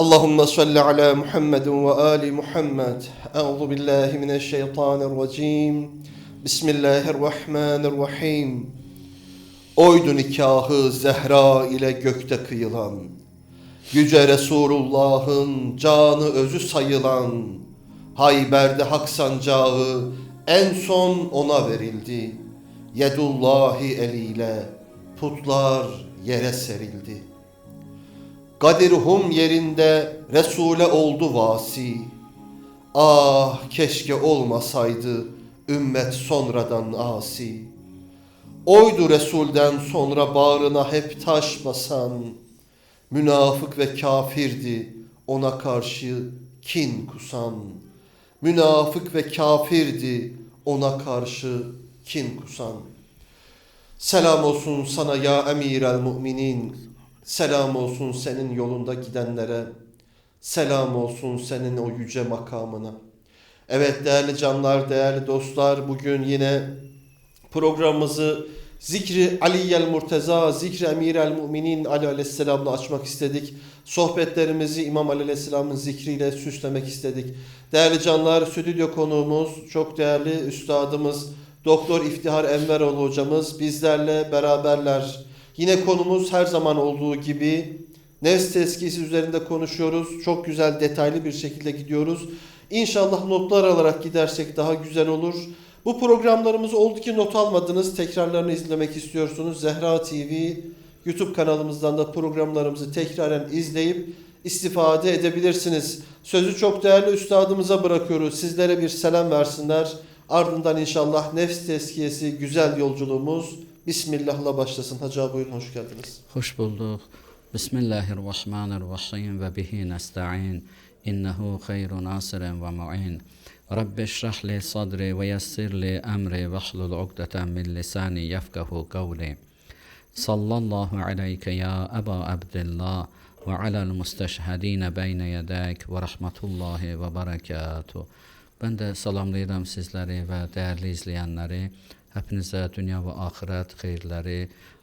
اللهم صل على محمد وآل محمد أعوذ بالله من الشيطان الرجيم بسم الله الرحمن الرحيم Oydu nikahı Zehra ile gökte kıyılan Yüce Resulullah'ın canı özü sayılan Hayber'de hak sancağı en son ona verildi Yedullahi eliyle putlar yere serildi Gadirhum yerinde Resul'e oldu vasi. Ah keşke olmasaydı ümmet sonradan asi. Oydu Resul'den sonra bağrına hep taş basan. Münafık ve kafirdi ona karşı kin kusan. Münafık ve kafirdi ona karşı kin kusan. Selam olsun sana ya emir el müminin. Selam olsun senin yolunda gidenlere. Selam olsun senin o yüce makamına. Evet değerli canlar, değerli dostlar bugün yine programımızı Zikri Aliyel Murteza, Zikri Emir el Müminin Ali Aleyhisselam'la açmak istedik. Sohbetlerimizi İmam Ali Aleyhisselam'ın zikriyle süslemek istedik. Değerli canlar, stüdyo konuğumuz, çok değerli üstadımız, Doktor İftihar Enveroğlu hocamız bizlerle beraberler. Yine konumuz her zaman olduğu gibi nefs tezkiyesi üzerinde konuşuyoruz. Çok güzel detaylı bir şekilde gidiyoruz. İnşallah notlar alarak gidersek daha güzel olur. Bu programlarımız oldu ki not almadınız. Tekrarlarını izlemek istiyorsunuz. Zehra TV YouTube kanalımızdan da programlarımızı tekraren izleyip istifade edebilirsiniz. Sözü çok değerli üstadımıza bırakıyoruz. Sizlere bir selam versinler. Ardından inşallah nefs tezkiyesi güzel yolculuğumuz Bismillah'la başlasın. Hacı abi buyurun hoş geldiniz. Hoş bulduk. Bismillahirrahmanirrahim ve bihi nesta'in. İnnehu hayru nasirin ve mu'in. Rabbi şrah li sadri ve yessir li emri ve hlul ugdeten min lisani yefkahu kavli. Sallallahu aleyke ya Eba Abdillah ve alel müsteşhedine beyne yedek ve rahmetullahi ve berekatuhu. Ben de salamlayıram sizləri və dəyərli izləyənləri. Hepinizə dünya və axirət xeyirləri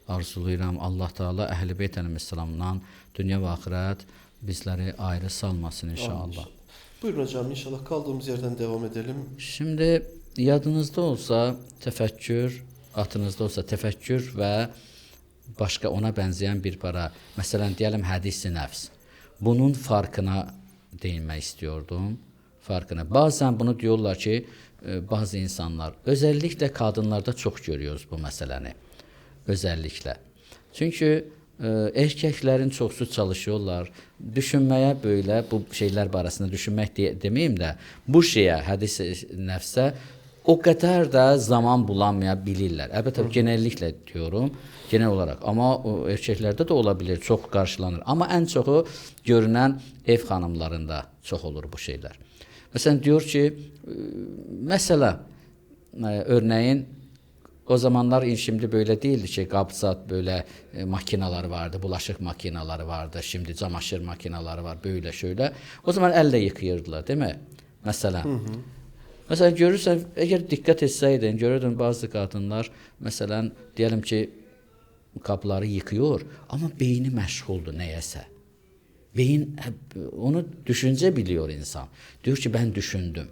arzulayıram. Allah Taala Əhl-i Beyt əleyhissalamdan dünya və axirət bizləri ayrı salmasın inşallah. Buyurun hocam inşallah kaldığımız yerden devam edelim. Şimdi yadınızda olsa təfəkkür, atınızda olsa təfəkkür və başqa ona bənzəyən bir para, məsələn deyəlim hədis-i nəfs. Bunun farkına değinmək istiyordum. Farkına. Bazen bunu diyorlar ki bazı insanlar özellikle kadınlarda çok görüyoruz bu meseleni. Özellikle. Çünkü e, erkeklerin çoxsu çalışıyorlar. Düşünməyə böyle bu şeyler barəsində düşünmək de, deməyim də bu şeyə hədis nəfsə o kadar da zaman bulamaya bilirlər. Əlbəttə genelliklə diyorum, genel olarak. Amma o erkəklərdə də ola bilər, çox qarşılanır. Amma ən çoxu görünən ev xanımlarında çox olur bu şeylər. Məsələn diyor ki, mesela örneğin o zamanlar şimdi böyle değildi ki kabzat böyle e, makineleri vardı, bulaşık makineleri vardı, şimdi çamaşır makineleri var böyle şöyle. O zaman elle yıkayırdılar değil mi? Mesela. Hı hı. Mesela görürsən, əgər diqqət etsəydin, görürdün bazı qadınlar, məsələn, deyəlim ki, qapıları yıkıyor, amma beyni məşğuldur nəyəsə. Beyin onu düşünce biliyor insan. Diyor ki ben düşündüm.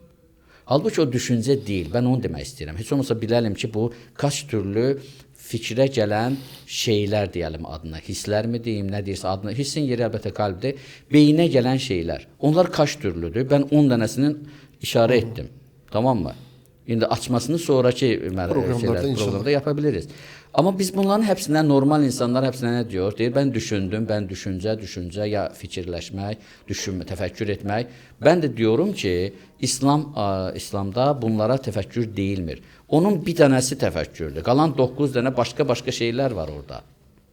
Halbuki o düşünce değil. Ben onu demək istəyirəm. Heç olmasa biləlim ki, bu kaç türlü fikrə gələn şeylər deyəlim adına. Hisslər mi deyim, nə deyirsə adına. Hissin yeri əlbəttə qalbdir. Beyinə gələn şeylər. Onlar kaç türlüdür? Ben 10 dənəsinin işarə etdim. Tamam mı? İndi açmasını sonraki programlarda, şeylər, programda yapabiliriz. Ama biz bunların hepsinden normal insanlar hepsine ne diyor? Deyir ben düşündüm, ben düşünce, düşünce ya fikirləşmək, düşünmə, təfəkkür etmək. Ben de diyorum ki, İslam İslamda bunlara təfəkkür deyilmir. Onun bir dənəsi təfəkkürdür. Qalan 9 dənə başqa-başqa şeylər var orada.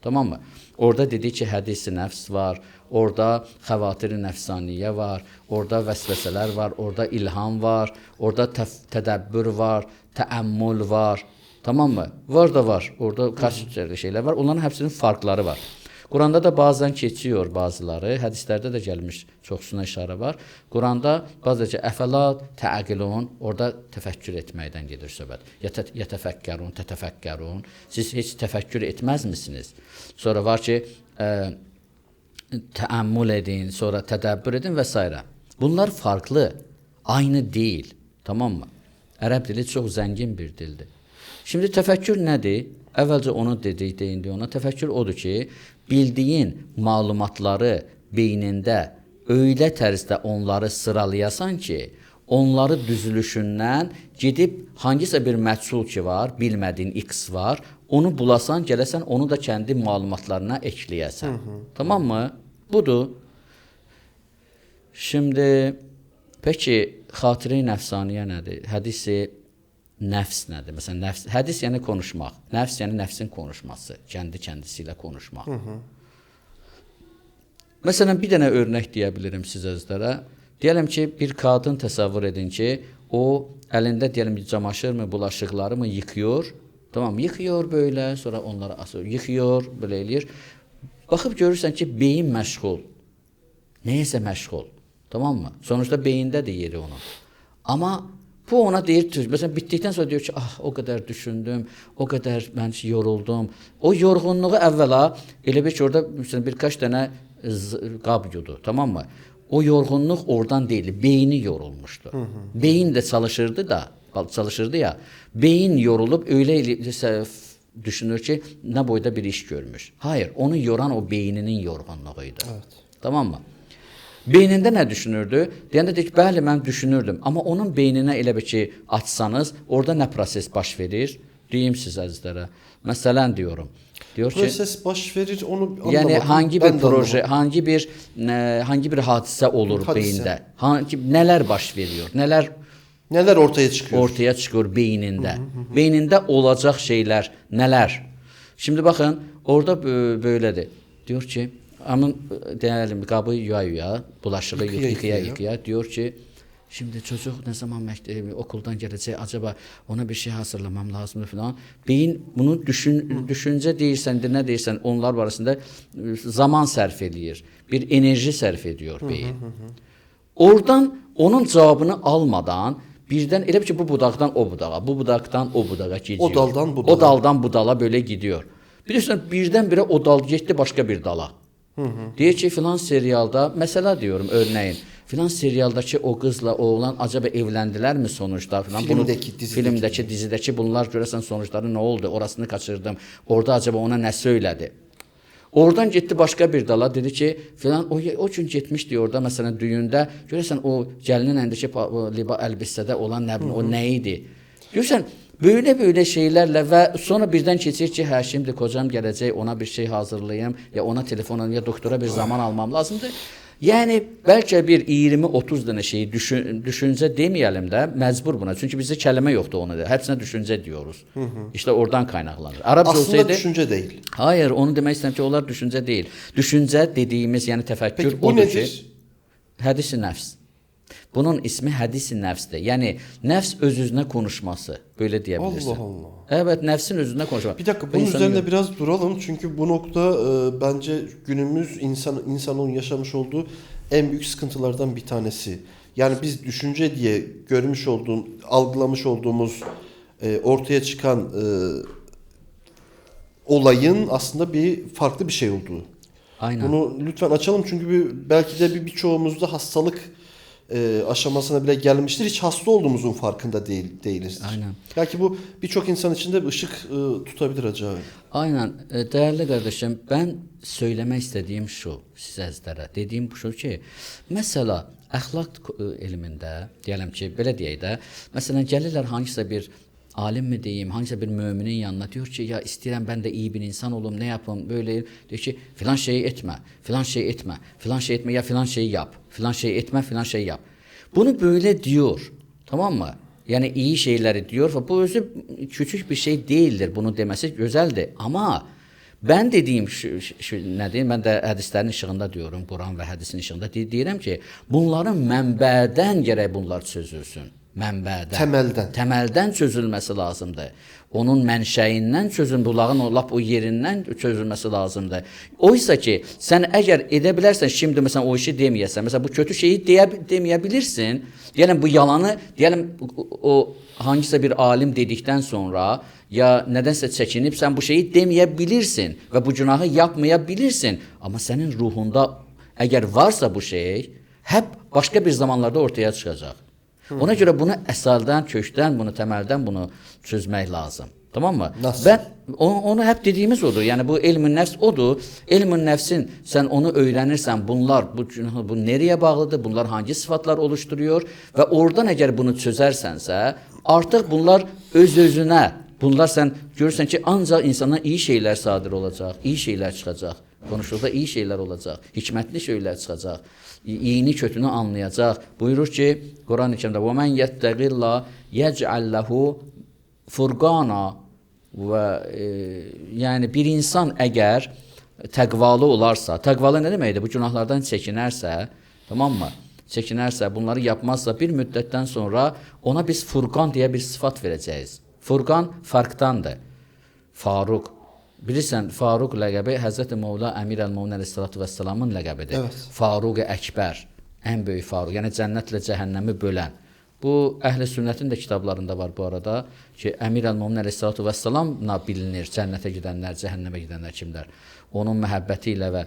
Tamam mı? Orada dedi ki, hədis-i nəfs var, orada xəvatir-i nəfsaniyə var, orada vəsvəsələr var, orada ilham var, orada tədəbbür var, təəmmül var. Tamam mı? Var da var. Orada kaç şeyler var. Onların hepsinin farkları var. Kur'an'da da bazen geçiyor bazıları. Hadislerde de gelmiş çoxsuna işarə var. Kur'an'da bazıca əfəla təəqilun orada təfəkkür etməkdən gedir söhbət. Yətəfəkkərun, tətəfəkkərun. Siz heç təfəkkür etməzmisiniz? Sonra var ki, ə, təəmmül edin, sonra tədəbbür edin və s. Bunlar farklı, aynı değil. Tamam mı? Ərəb dili çox zəngin bir dildir. Şimdi təfəkkür nədir? Əvvəlcə onu dedik, deyindi ona. Təfəkkür odur ki, bildiyin məlumatları beynində öyle tərzdə onları sıralayasan ki, onları düzülüşündən gedib hansısa bir məhsul ki var, bilmədiyin X var, onu bulasan, gələsən onu da kəndi məlumatlarına ekləyəsən. Tamam mı? Budur. Şimdi peki xatirə nəfsaniyə nədir? Hədisi nəfs nədir? Məsələn, nəfs hədis yəni konuşmaq. Nəfs yəni nəfsin konuşması, kəndi kəndisi ilə konuşmaq. Məsələn, bir dənə örnək deyə bilirəm sizə özlərə. Deyələm ki, bir qadın təsəvvür edin ki, o əlində deyələm ki, camaşırmı, bulaşıqlarımı yıkıyor. Tamam, yıkıyor böyle, sonra onları asıyor, yıkıyor, belə eləyir. Baxıb görürsən ki, beyin məşğul. Neysə məşğul. Tamam mı? Sonuçta beyindədir yeri onun. Amma bu ona deyir, düz- məsələn bitdikdən sonra deyir ki, ah o qədər düşündüm, o qədər mən yoruldum. O yorğunluğu əvvəla elə bir ki, orada məsələn birkaç dənə z- qab yudu, tamam mı? O yorğunluq oradan deyil, beyni yorulmuşdu. Beyin də çalışırdı da, çalışırdı ya. Beyin yorulub öyle elə- düşünür ki, nə boyda bir iş görmüş. Hayır, onu yoran o beyninin yorğunluğuydu. Evet. Tamam mı? Beynində nə düşünürdü? Deyəndə deyir ki, bəli, mən düşünürdüm. Amma onun beyninə elə bir ki, açsanız, orada nə proses baş verir? Deyim sizə əzizlərə. Məsələn diyorum. Diyor ki, Proses baş verir onu anlamadım. yəni Ben bir proje, hangi bir hangi bir hadisə olur Hadisə. beyində? Hangi nələr baş veriyor? Nələr Neler ortaya çıkıyor? ortaya çıxır beynində. Beynində olacaq şeylər nələr? Şimdi baxın, orada bö- böylədir. Diyor ki, amın deyəlim qabı yuya yuya, bulaşığı Yıkaya yıkaya yıkaya, yıkaya. yıkaya diyor ki, Şimdi çocuk ne zaman məktəb, okuldan gələcək, acaba ona bir şey hazırlamam lazımdır falan. Beyin bunu düşün, düşüncə deyirsən, də nə deyirsən, onlar barəsində e, zaman sərf eləyir. Bir enerji sərf ediyor beyin. Oradan onun cavabını almadan birdən elə ki bu budaqdan o budağa, bu budaqdan o budağa gidiyor. O daldan bu O dala. daldan bu dala böyle gidiyor. Bilirsən birdən-birə o dal getdi başqa bir dala. Deyir ki filan serialda mesela diyorum örneğin filan serialdaki o qızla oğlan acaba evləndilərmi sonuçta? Filan Filmdəki, dizidəki. filmdəki dizidəki bunlar görəsən sonuçları nə oldu? Orasını kaçırdım. Orada acaba ona nə söylədi? Oradan getdi başqa bir dala dedi ki, filan o o gün getmişdi orada məsələn düyündə. Görəsən o gəlinin əndəki liba əlbisədə olan nə bilim o nə idi? Görsən böyle böyle şeylərlə və sonra birdən keçir ki, hə şimdi kocam gələcək, ona bir şey hazırlayım ya ona telefon ya doktora bir zaman almam lazımdır. Yəni bəlkə bir 20-30 dənə şeyi düşün, düşüncə deməyəlim də, məcbur buna. Çünki bizdə kəlmə yoxdur ona da. Hepsine düşüncə diyoruz. İşte oradan qaynaqlanır. Arabca Aslında olsaydı düşünce değil. Hayır, onu demək istəyirəm ki, onlar düşüncə deyil. Düşüncə dediyimiz, yəni təfəkkür Peki bu odur nedir? ki, hədis-i nəfs. Bunun ismi hədis-i nəfsdir. Yəni nəfs öz-özünə konuşması, belə deyə bilirsən. Allah Allah. Evet, nəfsin özünə konuşma. Bir dakika Bu bunun üzerinde biraz duralım çünkü bu nokta e, bence günümüz insan insanın yaşamış olduğu en büyük sıkıntılardan bir tanesi. Yani biz düşünce diye görmüş olduğum, algılamış olduğumuz e, ortaya çıkan e, olayın aslında bir farklı bir şey olduğu. Aynen. Bunu lütfen açalım çünkü bir, belki de bir birçoğumuzda hastalık e, aşamasına bile gelmiştir. Hiç hasta olduğumuzun farkında değil değilizdir. Aynen. Belki bu birçok insan için de bir ışık e, tutabilir acaba. Aynen. E, Değerli kardeşim, ben söylemek istediğim şu. Dediyim bu şu ki, mesela əxlaq e, elmində, deyələm ki, belə deyək də, məsələn gəlirlər hansısa bir alim mi deyim, hansısa bir müminin yanına diyor ki, ya istəyirəm ben de iyi bir insan olum, ne yapım, böyle diyor ki, filan şeyi etme, filan şey etme, filan şey etme ya filan şeyi yap, filan şey etme, filan şey yap. Bunu böyle diyor. Tamam mı? Yani iyi şeyleri diyor ve bu özü küçük bir şey değildir. Bunu demesi güzeldir. Ama ben dediğim şu, şu, şu ne diyeyim ben de hadislerin ışığında diyorum. Kur'an ve hadisin ışığında de- deyirəm ki bunların mənbədən gərək bunlar çözülsün. Mənbədən. Təməldən. Təməldən çözülməsi lazımdır. Onun mənşəyindən çözün, bulağın o lap o yerindən çözülməsi lazımdır. Oysa ki, sən əgər edə bilərsən, şimdi məsələn o işi deməyəsən, məsələn bu kötü şeyi deyə deməyə bilirsin. Deyələm bu yalanı, deyələm o hansısa bir alim dedikdən sonra ya nədənsə çəkinib sən bu şeyi deməyə bilirsin və bu günahı yapmaya bilirsin. Amma sənin ruhunda əgər varsa bu şey, hep başqa bir zamanlarda ortaya çıxacaq. Ona görə bunu əsaldan, kökdən, bunu təməldən bunu çözmək lazım. Tamam mı? Nasıl? Ben onu, onu hep dediğimiz odur. Yani bu ilmin nefs odur. İlmin nefsin sen onu öğrenirsen bunlar bu bu nereye bağlıdır? Bunlar hangi sıfatlar oluşturuyor? Ve oradan eğer bunu çözersense artık bunlar öz özüne bunlar sen görürsen ki ancak insana iyi şeyler sadir olacak, iyi şeyler çıkacak. Konuşulda iyi şeyler olacak, hikmetli şeyler çıkacak. İyini kötünü anlayacaq. Buyurur ki Quran-ı Kərimdə: "Və men yettaqilla yec'al lehu furqana və e, yəni bir insan əgər təqvalı olarsa, təqvalı nə deməkdir? Bu günahlardan çəkinərsə, tamammı? Çəkinərsə, bunları yapmazsa bir müddətdən sonra ona biz Furqan deyə bir sıfat verəcəyik. Furqan farqdandır. Faruq. Bilirsən, Faruq ləqəbi Həzrət Mevla Əmir əl-Mömin əleyhissalatu vesselamın ləqəbidir. Evet. Faruq-i Əkbər, ən böyük Faruq, yəni cənnətlə cəhənnəmi bölən. Bu Əhl-i Sünnətin də kitablarında var bu arada ki, Əmir əl-Mömin əleyhissalatu vesselamla bilinir cənnətə gedənlər, cəhənnəmə gedənlər kimlər. Onun məhəbbəti ilə və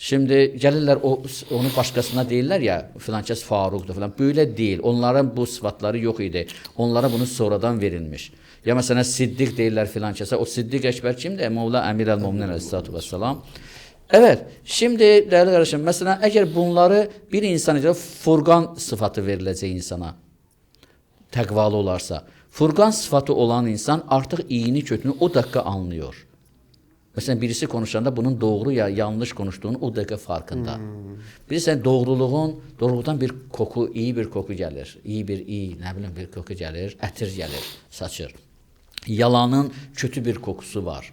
Şimdi gəlirlər o onu başqasına deyirlər ya, filan kəs Faruqdur filan. Böyle deyil. Onların bu sıfatları yox idi. Onlara bunu sonradan verilmiş. Ya məsələn Siddiq deyirlər filan kəsə. O Siddiq Əkbər kimdir? Mevla Əmir əl-Möminin əleyhissalatu vesselam. Evet, şimdi değerli kardeşim, mesela eğer bunları bir insan için Furqan sıfatı veriləcək insana, təqvalı olarsa, Furqan sıfatı olan insan artıq iyini kötünü o dəqiqə anlıyor. Məsələn, birisi konuşanda bunun doğru ya yanlış konuştuğunu o dəqiqə farkında. Bilirsən, doğruluğun, doğruluqdan bir koku, iyi bir koku gəlir. İyi bir, iyi, nə bilim bir koku gəlir, ətir gəlir, saçır. Yalanın kötü bir kokusu var.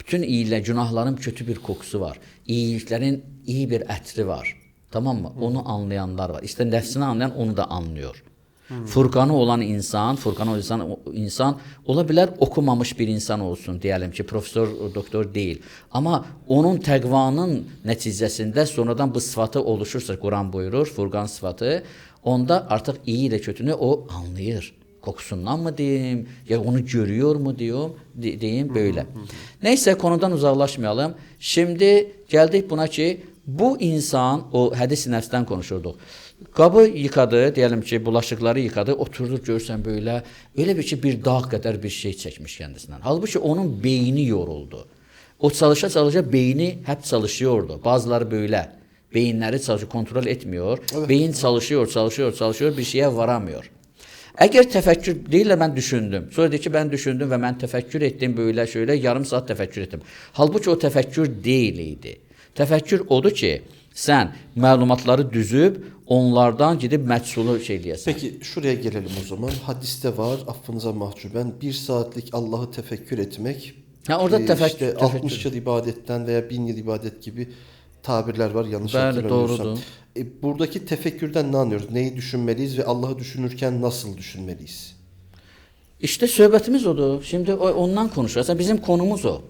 Bütün iyilə, günahların kötü bir kokusu var. İyiliklərin iyi bir ətri var. Tamam mı? Onu anlayanlar var. İşte nəfsini anlayan onu da anlıyor. Furqanı olan insan, Furqanı olan insan, insan ola bilər okumamış bir insan olsun deyəlim ki, professor, doktor deyil. Amma onun təqvanın nəticəsində sonradan bu sıfatı oluşursa, Quran buyurur, Furqan sıfatı, onda artıq iyi ilə kötünü o anlayır. Kokusundan mı diyeyim, ya onu görüyor mu diyorum, de- diyeyim böyle. Neyse konudan uzaklaşmayalım. Şimdi geldik buna ki bu insan o hədis nəfsdən konuşurduq. Qabı yıkadı, diyelim ki bulaşıkları yıkadı, oturdu görsən böyle, öyle bir ki bir dağ kadar bir şey çekmiş kendisinden. Halbuki onun beyni yoruldu. O çalışa çalışa beyni hep çalışıyordu. Bazıları böyle. Beyinleri çalışıyor, kontrol etmiyor. Beyin çalışıyor, çalışıyor, çalışıyor, bir şeye varamıyor. Əgər təfəkkür deyirlər mən düşündüm. Sonra deyir ki mən düşündüm və mən təfəkkür etdim belə şöyle yarım saat təfəkkür etdim. Halbuki o təfəkkür deyil idi. Təfəkkür odur ki, sən məlumatları düzüb onlardan gedib məhsulu şey eləyəsən. Peki şuraya gelelim o zaman. Hadiste var affınıza mahcuben bir saatlik Allah'ı tefekkür etmek. Ha, orada e, tefekkür- işte tefekkür. 60 yıl ibadetten veya 1000 yıl ibadet gibi tabirler var yanlış hatırlamıyorsam. E, buradaki tefekkürden ne anlıyoruz? Neyi düşünmeliyiz ve Allah'ı düşünürken nasıl düşünmeliyiz? İşte söhbətimiz odur. Şimdi ondan konuşuyoruz. Bizim konumuz o.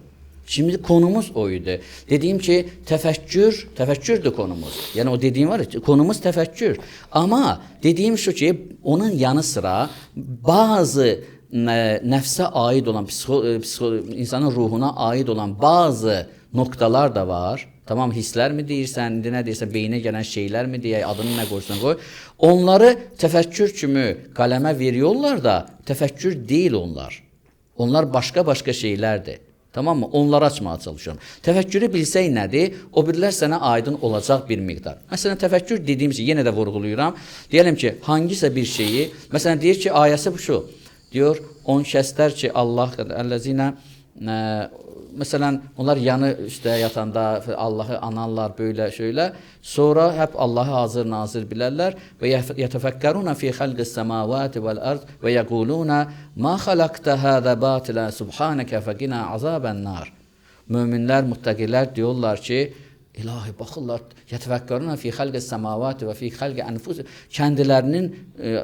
Şimdi konumuz oydu. Dediğim ki təfəkkür, təfəkkürdür konumuz. Yəni o dediğim var ya, konumuz təfəkkür. Ama dediğim şu ki onun yanı sıra bazı nə- nəfsə aid olan psixo, e, psixo, insanın ruhuna aid olan bazı noktalar da var. Tamam hisslər mi deyirsən, indi nə deyirsən, beyinə gələn şeylər mi deyək, adını nə qoysan qoy. Onları təfəkkür kimi qələmə veriyorlar da, təfəkkür deyil onlar. Onlar başqa-başqa şeylərdir. Tamam mı? Onları açmağa çalışıyorum. Təfəkkürü bilsək nədir? O birlər sənə aydın olacaq bir miqdar. Məsələn, təfəkkür dediyim şey yenə də vurğulayıram. Deyəlim ki, hangisə bir şeyi, məsələn deyir ki, ayəsi bu şu. Diyor, on kəslər ki, Allah əlləzinə ə, Məsələn, onlar yanı üstə yatanda Allahı anarlar böyle şöyle. Sonra hep Allahı hazır nazır bilərlər və yetefekkeruna fi xalqis semawati vel ard və yaquluna ma xalaqta hada batila subhanaka faqina azaban nar. Möminlər, muttaqilər diyorlar ki, İlahi baxırlar, yetefekkeruna fi xalqis semawati və fi xalqi anfus kendilərinin e,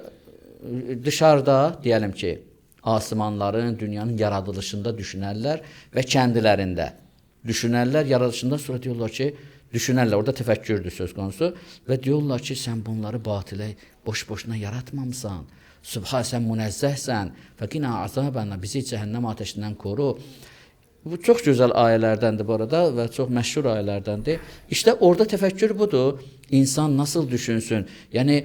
dışarıda diyelim ki asmanların, dünyanın yaradılışında düşünərlər və kəndlərində düşünərlər, yaradılışında sonra diyorlar ki, düşünərlər, orada təfəkkürdür söz konusu və diyorlar ki, sən bunları batilə boş-boşuna yaratmamısan. Subhan sən münezzəhsən. Fəqina azabənə bizi cəhənnəm ateşindən koru. Bu çox gözəl ayələrdəndir bu arada və çox məşhur ayələrdəndir. İşte orada təfəkkür budur. İnsan nasıl düşünsün? Yəni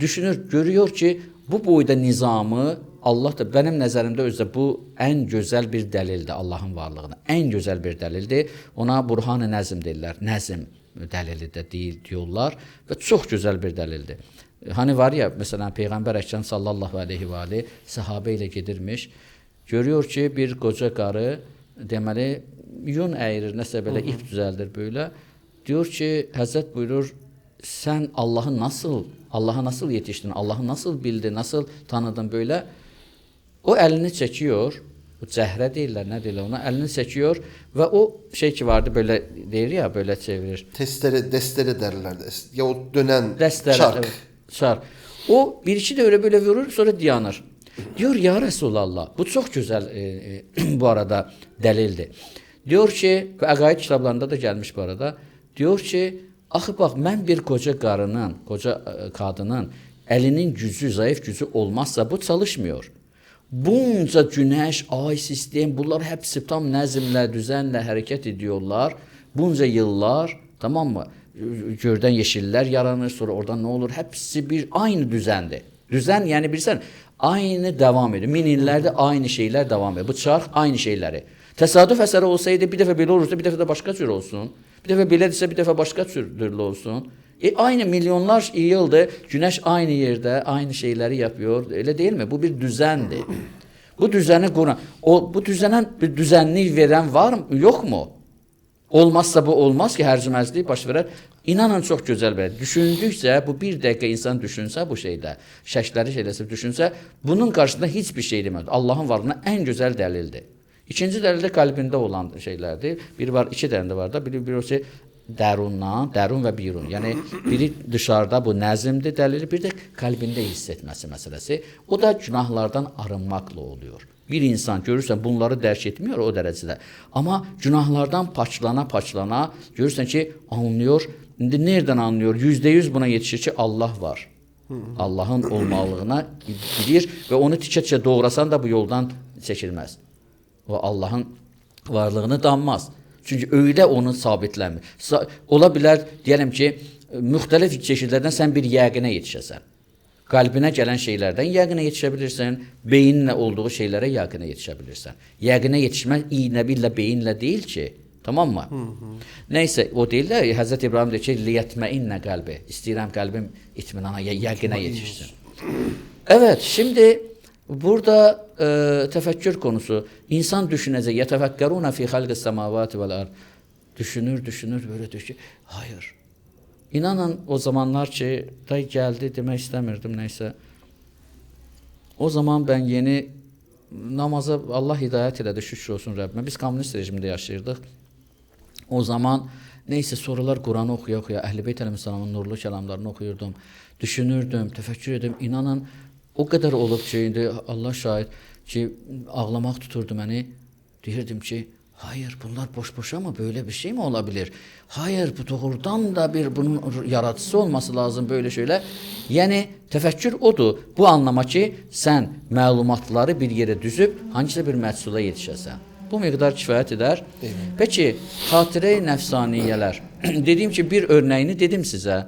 düşünür, görüyor ki, bu boyda nizamı Allah da benim nəzərimdə özdə bu ən gözəl bir dəlildir Allahın varlığına. Ən gözəl bir dəlildir. Ona Burhan-ı Nəzm deyirlər. Nəzm dəlili də deyil diyorlar və çox gözəl bir dəlildir. Hani var ya mesela Peyğəmbər Əkram sallallahu əleyhi və ali səhabə ilə gedirmiş. Görüyor ki, bir qoca qarı deməli yun əyirir, nəsə belə ip düzəldir belə. Diyor ki, Həzrət buyurur, sən Allahı nasıl, Allaha nasıl yetişdin, Allahı nasıl bildin, nasıl tanıdın belə? O əlini çəkiyor, bu cəhrə deyirlər, nə deyirlər ona, əlini çəkiyor və o şey ki vardı belə deyir ya, belə çevirir. Testere, destere derler. Ya o dönen Dəstələr, çark. evet, çark. O bir iki de öyle böyle vurur sonra dayanır. Diyor ya Resulallah bu çok güzel e, e, bu arada delildi. Diyor ki ve Əqaid kitablarında da gelmiş bu arada. Diyor ki axı bax mən bir qoca qarının, qoca e, qadının əlinin gücü, zayıf gücü olmazsa bu çalışmıyor. Bunca güneş, ay, sistem bunlar hepsi tam nəzmlə, düzənlə hərəkət ediyorlar. Bunca yıllar, tamam mı? Göydən yeşillər yaranır, sonra oradan nə olur? Hepsi bir aynı düzəndir. Düzən yəni bilirsən, aynı devam edir. Min illərdə aynı şeylər devam edir. Bu çarx aynı şeyləri. Təsadüf əsəri olsaydı bir dəfə belə olursa, bir dəfə də başqa cür olsun. Bir dəfə belədirsə, bir dəfə başqa türlü olsun. E, aynı milyonlar yıldır güneş aynı yerde aynı şeyleri yapıyor. Öyle değil mi? Bu bir düzendir. Bu düzeni kuran, o bu düzene bir düzenlik veren var mı? Yok mu? Olmazsa bu olmaz ki hərcüməclik baş verər. İnanın çox gözəl belə. Düşündükcə bu bir dəqiqə insan düşünsə bu şeydə, şəkləri şeyləsə düşünsə, bunun qarşısında heç bir şey deməz. Allahın varlığına ən gözəl dəlildir. İkinci dəlil də qəlbində olan şeylərdir. Biri var, iki dəlil var da. Biri biri o şey dərundan, dərun və birun. Yəni biri dışarıda bu nəzmdir dəlili, bir də qəlbində hiss etməsi məsələsi. O da günahlardan arınmaqla oluyor. Bir insan görürsən bunları dərk etmiyor o dərəcədə. Amma günahlardan paçlana paçlana görürsən ki anlıyor. İndi nereden anlıyor? Yüzde yüz buna yetişir ki Allah var. Allahın olmalığına bilir və onu tikə-tikə doğrasan da bu yoldan çəkilməz. O Allahın varlığını danmaz. Çünki öyle onu sabitləmir. Sa ola bilər deyəlim ki, müxtəlif çeşidlərdən sən bir yəqinə yetişəsən. Qəlbinə gələn şeylərdən yəqinə yetişə bilirsən, beyinlə olduğu şeylərə yəqinə yetişə bilirsən. Yəqinə yetişmə iynəbillə, beyinlə deyil ki, tamam mı? Nəysə, o deyil də Həzrət İbrahim deyir ki, liyətməinnə qəlbi. İstəyirəm qəlbim itminana, yə- yəqinə yetişsin. Evet, şimdi burada e, tefekkür konusu. İnsan düşünecek. Fi halqis semavati vel ard. Düşünür, düşünür, böyle düşün. Hayır. İnanın o zamanlar ki, da geldi demek istemirdim neyse. O zaman ben yeni namaza Allah hidayət elədi, şükür olsun Rəbbimə. Biz kommunist rejimdə yaşayırdıq. O zaman neyse sorular okuya Ehl-i Beyt Aleyhisselam'ın nurlu kelamlarını okuyordum. Düşünürdüm, tefekkür edip inanın o kadar olub ki Allah şahid ki ağlamak tuturdu beni. Deyirdim ki hayır bunlar boş boşa mı böyle bir şey mi olabilir? Hayır bu doğrudan da bir bunun yaratıcısı olması lazım böyle şeyler. Yani tefekkür odur. Bu anlama ki sen məlumatları bir yere düzüb hansısa bir məhsula yetişəsən. Bu miqdar kifayət edər. Peki, xatirə nəfsaniyələr. Dediyim ki, bir örnəyini dedim sizə.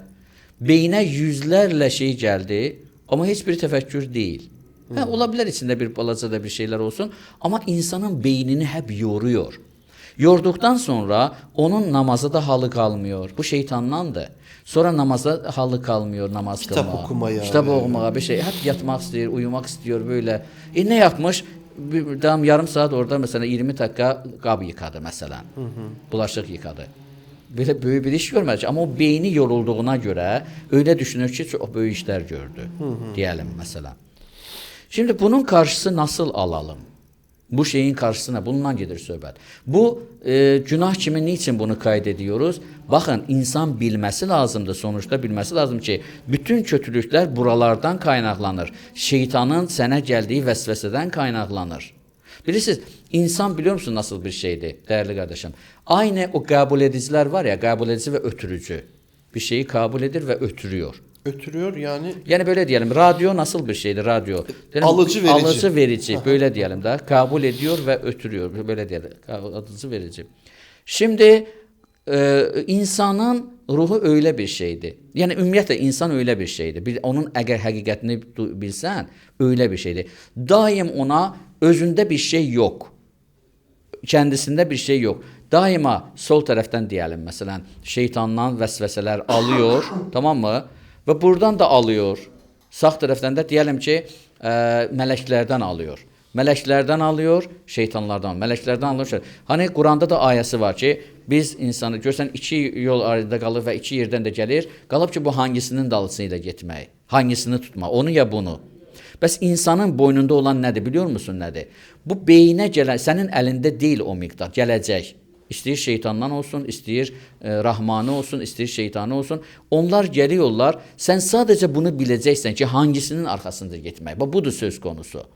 Beyinə yüzlərlə şey gəldi, amma heç bir təfəkkür deyil. Hə, ola bilər içində bir balaca da bir şeylər olsun, amma insanın beynini hep yoruyor. Yorduqdan sonra onun namaza da halı qalmıyor. Bu şeytandandır. Sonra namaza halı qalmıyor namaz Kitap qılmağa. okumaya, Kitap yani. okumaya bir şey. Hep yatmak istiyor, uyumak istiyor böyle. E ne yapmış? Bir, tam yarım saat orada mesela 20 dakika qab yıkadı mesela. Bulaşık yıkadı. Belə böyük bir iş görmədi amma o beyni yorulduğuna görə öyle düşünür ki, çox böyük işlər gördü. Diyelim mesela. Şimdi bunun karşısı nasıl alalım? Bu şeyin karşısına bundan gelir söhbət. Bu e, günah kimi niçin bunu kayd ediyoruz? Baxın, insan bilməsi lazımdır, sonuçta bilməsi lazım ki, bütün kötülüklər buralardan qaynaqlanır. Şeytanın sənə gəldiyi vəsvəsədən qaynaqlanır. Bilirsiniz, insan biliyor musun nasıl bir şeydir değerli kardeşim? Aynı o kabul ediciler var ya, kabul edici ve ötürücü. Bir şeyi kabul edir ve ötürüyor. Ötürüyor yani Yani böyle diyelim, radyo nasıl bir şeydir radyo? Diyelim, Alıcı verici. Alıcı verici, böyle diyelim de. Kabul ediyor ve ötürüyor, böyle diyelim. Alıcı verici. Şimdi e, insanın ruhu öyle bir şeydir. Yani ümumiyyətlə insan öyle bir şeydir. Bir, onun əgər həqiqətini bilsən, öyle bir şeydir. Daim ona özündə bir şey yok. Kendisinde bir şey yok. Daima sol tərəfdən deyəlim, məsələn, şeytandan vəsvəsələr alıyor, tamam mı? Və buradan da alıyor. Sağ tərəfdən də deyəlim ki, ə, mələklərdən alıyor. Mələklərdən alıyor, şeytanlardan. Mələklərdən alıyor. şey- Hani Quranda da ayəsi var ki, biz insanı görsən iki yol arasında qalır və iki yerdən də gəlir. Qalıb ki, bu hangisinin dalısını ilə getmək, hangisini tutmaq, onu ya bunu. Bəs insanın boynunda olan nədir biliyor musun nədir? Bu beyinə gələn sənin əlində deyil o miqdar, gələcək. İstəyir şeytandan olsun, istəyir e, rahmanı olsun, istəyir şeytanı olsun. Onlar gəliyorlar. Sən sadəcə bunu biləcəksən ki, hangisinin arxasında getmək. Bax budur söz konusu.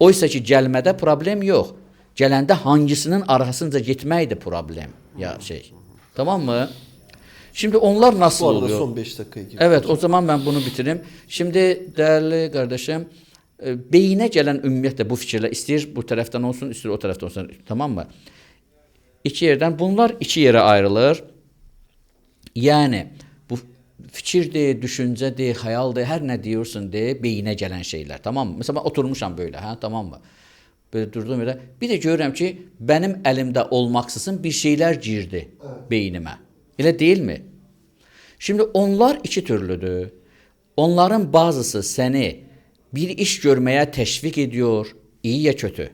Oysa ki, gəlmədə problem yox. Gələndə hangisinin arxasınca getməkdir problem ya şey. Tamam mı? Şimdi onlar nasıl bu arada oluyor? son 5 dakika gibi. Evet o zaman ben bunu bitireyim. Şimdi değerli kardeşim e, beyine gelen ümumiyyətlə bu fikirlər istəyir bu tərəfdən olsun, istəyir o tərəfdən olsun, tamam mı? İki yerdən bunlar iki yerə ayrılır. Yəni bu fikirdir, düşüncədir, xəyaldır, hər nə deyirsən de, beyinə gələn şeylər, tamam mı? Məsələn, mən oturmuşam belə, hə, tamam mı? Böyle durdum elə. Bir də görürəm ki, mənim əlimdə olmaksızın bir şeylər girdi beynimə. Elə deyilmi? Şimdi onlar iki türlüdür. Onların bazısı seni bir iş görmeye teşvik ediyor. iyi ya kötü.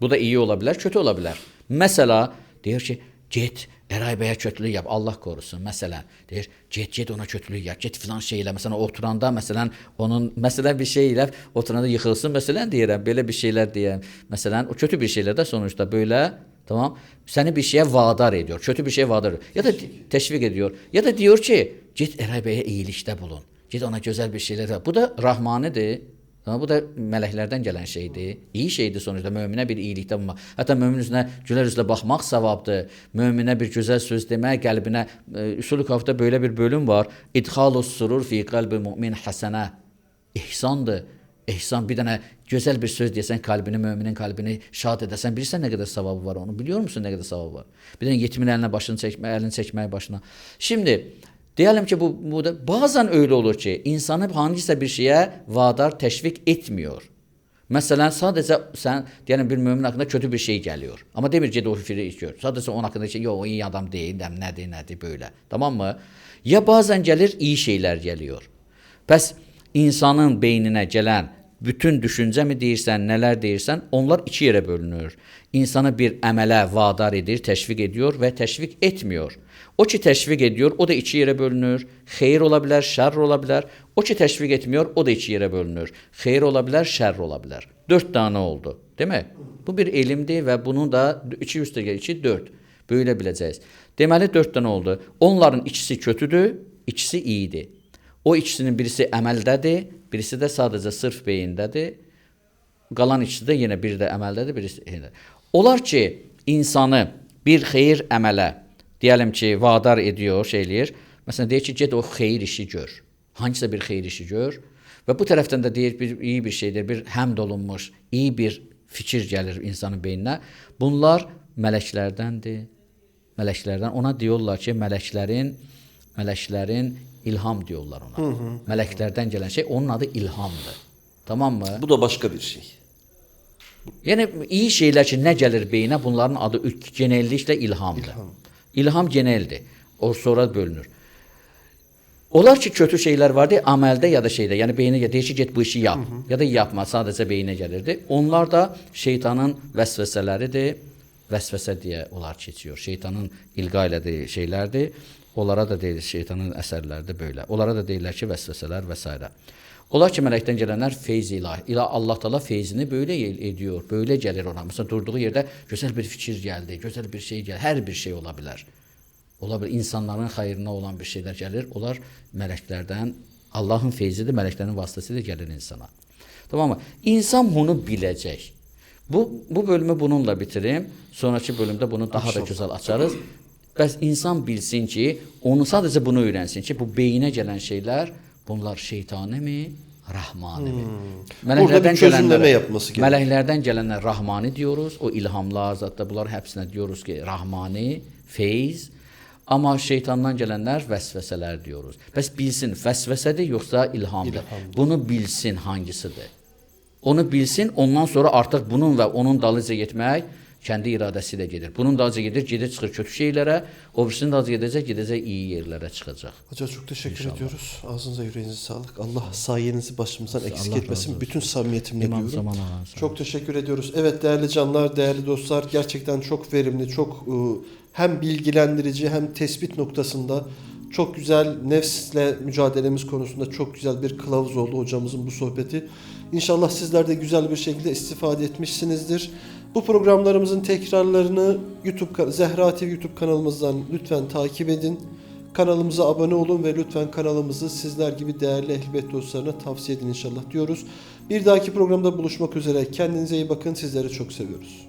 Bu da iyi olabilir, kötü olabilir. Mesela diyor ki git Eray Bey'e kötülük yap Allah korusun mesela deyir get get ona kötülük yap get filan şeylə mesela oturanda mesela onun mesela bir şeylə oturanda yıxılsın mesela deyirəm belə bir şeylər deyirəm mesela o kötü bir şeylər də sonuçta böyle Tamam. Seni bir şeye vadar ediyor. Kötü bir şeye vadar ediyor. Ya da teşvik ediyor. Ya da diyor ki git Eray Bey'e iyilikte bulun. Git ona güzel bir şeyler yap. Bu da rahmanidir. Tamam, bu da mələklərdən gələn şeydir. İyi şeydir sonuçta möminə bir iyilikdə bulunmaq. Hətta mömin üzünə gülər üzlə baxmaq savabdır. Möminə bir gözəl söz demək, qəlbinə e, Üsul Kafda belə bir bölüm var. İdxalus surur fi qalbi mümin həsənə. İhsandır. İhsan bir dənə gözəl bir söz deyəsən kalbini, müminin kalbini şad edəsən, bilirsən nə qədər savabı var onu. Biliyor musun nə qədər savabı var? Bir dənə yetimin əlinə başını çəkmək, əlini çəkmək başına. Şimdi diyelim ki bu, bu da bazen öyle olur ki insanı hansısa bir şeye vadar, teşvik etmiyor. Mesela sadece sen diyelim bir mümin hakkında kötü bir şey geliyor. Ama demir de o fikri istiyor. Sadece onun hakkında şey yok o iyi adam değil, dem nedir nedir böyle. Tamam mı? Ya bazen gelir iyi şeyler geliyor. Pəs insanın beyninə gələn bütün düşüncə mi deyirsən, nələr deyirsən, onlar iki yerə bölünür. İnsanı bir əmələ vadar edir, təşviq ediyor və təşviq etmiyor. O ki təşviq ediyor, o da iki yerə bölünür. Xeyir ola bilər, şər ola bilər. O ki təşviq etmiyor, o da iki yerə bölünür. Xeyir ola bilər, şər ola bilər. 4 dənə oldu. Demək, bu bir elmdir və bunun da 2 üstə 2 4. Böyle biləcəyiz. Deməli 4 dənə oldu. Onların ikisi kötüdür, ikisi iyidir. O ikisinin birisi əməldədir, birisi də sadəcə sırf beyindədir. Qalan ikisi də yenə biri də əməldədir, birisi beyində. Onlar ki, insanı bir xeyir əmələ, deyəlim ki, vadar ediyor, şey eləyir. Məsələn, deyir ki, get o xeyir işi gör. Hansısa bir xeyir işi gör. Və bu tərəfdən də deyir bir iyi bir şeydir, bir həmd olunmuş, iyi bir fikir gəlir insanın beyninə. Bunlar mələklərdəndir. Mələklərdən ona deyirlər ki, mələklərin mələklərin ilham diyorlar ona. Hı hı. Mələklərdən gələn şey onun adı ilhamdır. Tamam mı? Bu da başka bir şey. Yəni iyi şeylər ki, nə gəlir beyinə, bunların adı genelliklə ilhamdır. İlham, İlham geneldir. O sonra bölünür. Olar ki, kötü şeylər vardı, əməldə ya da şeydə. Yəni beyinə gəlir, ki, get bu işi yap. Hı -hı. Ya da yapma, sadəcə beyinə gəlirdi. Onlar da şeytanın vəsvəsələridir. Vəsvəsə deyə onlar keçiyor. Şeytanın ilqa elədiyi şeylərdir. Onlara da deyilir şeytanın əsərləri də belə. Onlara da deyirlər ki, vəsvəsələr və s. Olar ki mələkdən gələnlər feyz ilahi. İla Allah Taala feyzini el- ediyor. Böyle gəlir ona. Məsələn durduğu yerdə gözəl bir fikir gəldi, gözəl bir şey gəlir. Hər bir şey ola bilər. Ola bilər insanların xeyrinə olan bir şeylər gəlir. Onlar mələklərdən Allahın feyzidir, mələklərin vasitəsilə gəlir insana. Tamammı? İnsan bunu biləcək. Bu bu bölümü bununla bitirim. Sonrakı bölümdə bunu daha da gözəl açarız. Bəs insan bilsin ki, onu sadəcə bunu öyrənsin ki, bu beyinə gələn şeylər bunlar şeytanimi, rahmanimi. Hmm. Burada bir çözümleme yapması gerekiyor. Mələklərdən gələnlər rahmani diyoruz. O ilhamlar, zətdə bunlar həbsinə diyoruz ki, rahmani, feyz. Amma şeytandan gələnlər vəsvəsələr diyoruz. Bəs bilsin vəsvəsədir yoxsa ilhamdır? Bunu bilsin hangisidir? Onu bilsin, ondan sonra artıq bunun və onun dalınca getmək kəndi iradəsi ilə gedir. Bunun dalınca gedir, gedir çıxır kötü şeylərə, o birisinin dalınca gedəcək, gedəcək iyi yerlərə çıxacaq. Hocam çok teşekkür ediyoruz. Ağzınıza yüreğinize sağlık. Allah sayenizi başımızdan eksik Allah etmesin. Bütün samimiyetimle İmam diyorum. Zaman Ağa, Çok teşekkür ediyoruz. Evet değerli canlar, değerli dostlar gerçekten çok verimli, çok e, hem bilgilendirici hem tespit noktasında çok güzel nefsle mücadelemiz konusunda çok güzel bir kılavuz oldu hocamızın bu sohbeti. İnşallah sizler de güzel bir şekilde istifade etmişsinizdir. Bu programlarımızın tekrarlarını YouTube Zehra TV YouTube kanalımızdan lütfen takip edin. Kanalımıza abone olun ve lütfen kanalımızı sizler gibi değerli ehli dostlarına tavsiye edin inşallah diyoruz. Bir dahaki programda buluşmak üzere. Kendinize iyi bakın. Sizleri çok seviyoruz.